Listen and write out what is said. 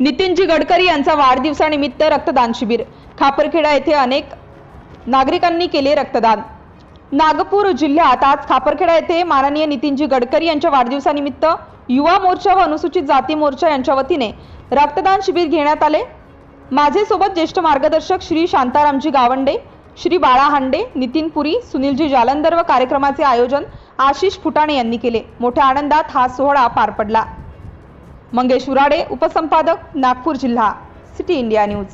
नितीनजी गडकरी यांचा वाढदिवसानिमित्त रक्तदान शिबिर. खापरखेडा येथे अनेक नागरिकांनी केले रक्तदान. नागपूर जिल्ह्यात आज खापरखेडा येथे माननीय नितीनजी गडकरी यांच्या वाढदिवसानिमित्त युवा मोर्चा व अनुसूचित जाती मोर्चा यांच्या वतीने रक्तदान शिबिर घेण्यात आले. माझे सोबत ज्येष्ठ मार्गदर्शक श्री शांतारामजी गावंडे श्री बाळा हांडे नितीन पुरी सुनीलजी जालंधर व कार्यक्रमाचे आयोजन आशिष फुटाणे यांनी केले. मोठ्या आनंदात हा सोहळा पार पडला. मंगेश उराडे उपसंपादक नागपूर जिल्हा सिटी इंडिया न्यूज.